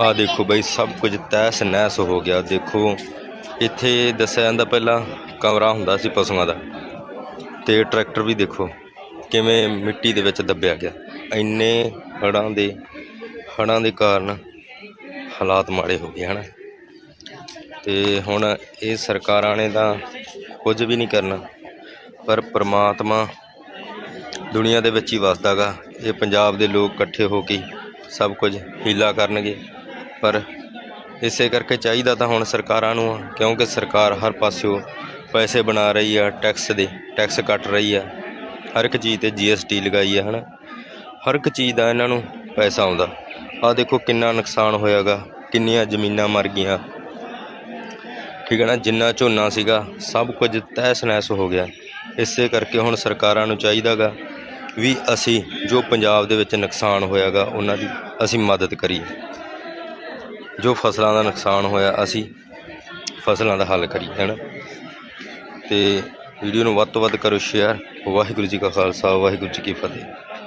ਆ ਦੇਖੋ ਬਈ, ਸਭ ਕੁਝ ਤੈਸ ਨਹਿਸ ਹੋ ਗਿਆ। ਦੇਖੋ, ਇੱਥੇ ਦੱਸਿਆ ਜਾਂਦਾ ਪਹਿਲਾਂ ਕਮਰਾ ਹੁੰਦਾ ਸੀ ਪਸ਼ੂਆਂ ਦਾ ਤੇ ਟਰੈਕਟਰ ਵੀ ਦੇਖੋ ਕਿਵੇਂ ਮਿੱਟੀ ਦੇ ਵਿੱਚ ਦੱਬਿਆ ਗਿਆ। ਇੰਨੇ ਹੜ੍ਹਾਂ ਦੇ ਹੜ੍ਹਾਂ ਦੇ ਕਾਰਨ ਹਾਲਾਤ ਮਾੜੇ ਹੋ ਗਏ, ਹਨ। ਤੇ ਹੁਣ ਇਹ ਸਰਕਾਰਾਂ ਨੇ ਤਾਂ ਕੁਝ ਵੀ ਨਹੀਂ ਕਰਨਾ, ਪਰ ਪ੍ਰਮਾਤਮਾ ਦੁਨੀਆ ਦੇ ਵਿੱਚ ਹੀ ਵਸਦਾਗਾ ਇਹ ਪੰਜਾਬ ਦੇ ਲੋਕ ਇਕੱਠੇ ਹੋ ਕੇ ਸਭ ਕੁਝ ਹੀਲਾ ਕਰਨਗੇ। ਪਰ ਇਸੇ ਕਰਕੇ ਚਾਹੀਦਾ ਤਾਂ ਹੁਣ ਸਰਕਾਰਾਂ ਨੂੰ ਆ, ਕਿਉਂਕਿ ਸਰਕਾਰ ਹਰ ਪਾਸਿਓ ਪੈਸੇ ਬਣਾ ਰਹੀ ਆ ਟੈਕਸ ਦੇ ਟੈਕਸ ਕੱਟ ਰਹੀ ਆ। ਹਰ ਇੱਕ ਚੀਜ਼ ਤੇ ਜੀਐਸਟੀ ਲਗਾਈ ਆ ਹਨਾ? ਹਰ ਇੱਕ ਚੀਜ਼ ਦਾ ਇਹਨਾਂ ਨੂੰ ਪੈਸਾ ਆਉਂਦਾ। ਆ ਦੇਖੋ ਕਿੰਨਾ ਨੁਕਸਾਨ ਹੋਇਆਗਾ ਕਿੰਨੀਆਂ ਜ਼ਮੀਨਾਂ ਮਰ ਗਈਆਂ। ਠੀਕ ਹੈ ਨਾ ਜਿੰਨਾ ਝੋਨਾ ਸੀਗਾ ਸਭ ਕੁਝ ਤਹਿਸ ਨਹਿਸ ਹੋ ਗਿਆ। ਇਸੇ ਕਰਕੇ ਹੁਣ ਸਰਕਾਰਾਂ ਨੂੰ ਚਾਹੀਦਾਗਾ ਵੀ ਅਸੀਂ ਜੋ ਪੰਜਾਬ ਦੇ ਵਿੱਚ ਨੁਕਸਾਨ ਹੋਇਆਗਾ ਉਹਨਾਂ ਦੀ ਅਸੀਂ ਮਦਦ ਕਰੀਏ। ਜੋ ਫਸਲਾਂ ਦਾ ਨੁਕਸਾਨ ਹੋਇਆ, ਅਸੀਂ ਫਸਲਾਂ ਦਾ ਹੱਲ ਕਰੀਏ, ਹੈ ਨਾ? ਤੇ ਵੀਡੀਓ ਨੂੰ ਵੱਧ ਤੋਂ ਵੱਧ ਕਰੋ ਸ਼ੇਅਰ ਵਾਹਿਗੁਰੂ ਜੀ ਕਾ ਖਾਲਸਾ, ਵਾਹਿਗੁਰੂ ਜੀ ਕੀ ਫਤਿਹ।